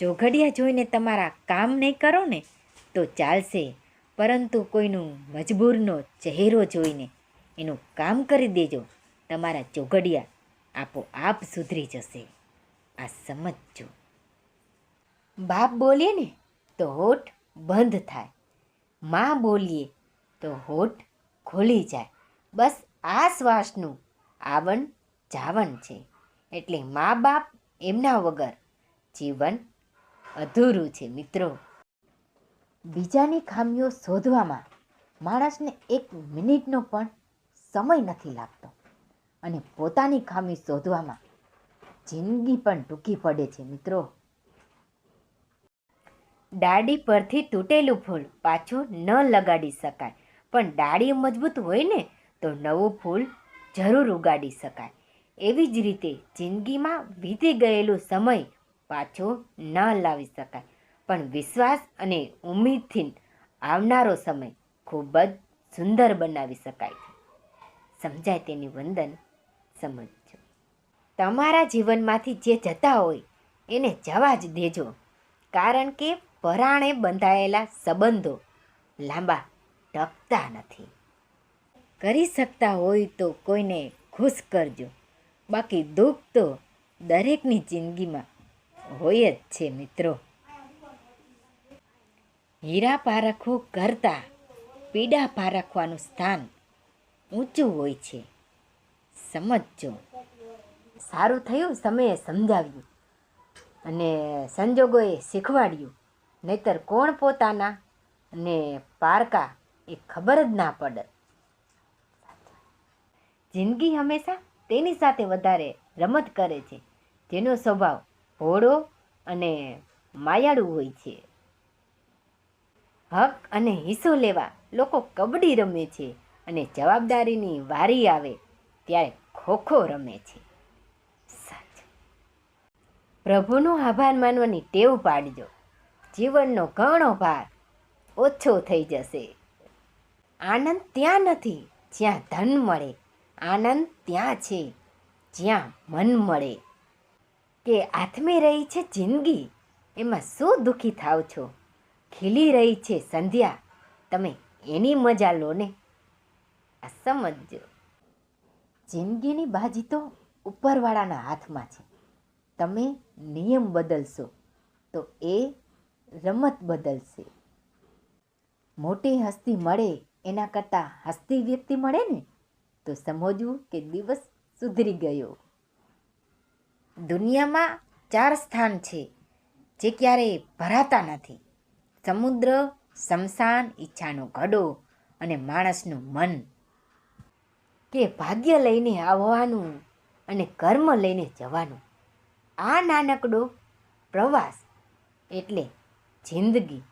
ચોઘડિયા જોઈને તમારા કામ નહીં કરો ને, તો ચાલશે. પરંતુ કોઈનું મજબૂરનો ચહેરો જોઈને એનું કામ કરી દેજો. તમારા ચોઘડિયા આપોઆપ સુધરી જશે. આ સમજજો. બાપ બોલીએ ને, તો હોઠ બંધ થાય. માં બોલીએ, તો હોઠ ખોલી જાય. બસ આ શ્વાસનું આવન જાવન છે. એટલે મા બાપ એમના વગર જીવન અધૂરું છે, મિત્રો. બીજાની ખામીઓ શોધવામાં માણસને એક મિનિટનો પણ સમય નથી લાગતો અને પોતાની ખામી શોધવામાં જિંદગી પણ ટૂંકી પડે છે, મિત્રો. ડાળી પરથી તૂટેલું ફૂલ પાછું ન લગાડી શકાય. પણ ડાળી મજબૂત હોય ને, તો નવું ફૂલ જરૂર ઉગાડી શકાય. એવી જ રીતે જિંદગીમાં વીતી ગયેલો સમય પાછો ન લાવી શકાય. પણ વિશ્વાસ અને ઉમેદથી આવનારો સમય ખૂબ જ સુંદર બનાવી શકાય છે. સમજાય તેની વંદન? સમજજો તમારા જીવનમાંથી જે જતા હોય, એને જવા જ દેજો. કારણ કે પરાણે બંધાયેલા સંબંધો લાંબા ટકતા નથી. કરી શકતા હોય તો કોઈને ખુશ કરજો. બાકી દુઃખ તો દરેકની જિંદગીમાં હોય જ છે, મિત્રો. હીરા પારખવું કરતાં પીડા પારખવાનું સ્થાન ઊંચું હોય છે. સમજજો. સારું થયું, સમયે સમજાવ્યું. અને સંજોગોએ શીખવાડ્યું. નહીતર કોણ પોતાના ને પારકા એ ખબર જ ના પડે. જિંદગી હંમેશા તેની સાથે વધારે રમત કરે છે. જેનો સ્વભાવ ભોળો અને માયાળુ હોય છે. હક અને હિસ્સો લેવા લોકો કબડ્ડી રમે છે અને જવાબદારીની વારી આવે ત્યારે ખોખો રમે છે. પ્રભુનો આભાર માનવાની ટેવ પાડજો. જીવનનો ઘણો ભાર ઓછો થઈ જશે. આનંદ ત્યાં નથી જ્યાં ધન મળે. આનંદ ત્યાં છે જ્યાં મન મળે. કે આથમી રહી છે જિંદગી. એમાં શું દુઃખી થાવ છો? ખીલી રહી છે સંધ્યા. તમે એની મજા લો ને. આ સમજજો. જિંદગીની બાજી તો ઉપરવાળાના હાથમાં છે. તમે નિયમ બદલશો તો એ રમત બદલશે. મોટી હસ્તી મળે એના કરતાં હસ્તી વ્યક્તિ મળે ને, તો સમજવું કે દિવસ સુધરી ગયો. દુનિયામાં ચાર સ્થાન છે જે ક્યારેય ભરાતા નથી. સમુદ્ર સમસાન ઈચ્છાનો ઘડો અને માણસનું મન. કે ભાગ્ય લઈને આવવાનું અને કર્મ લઈને જવાનું. આ નાનકડો પ્રવાસ એટલે જિંદગી.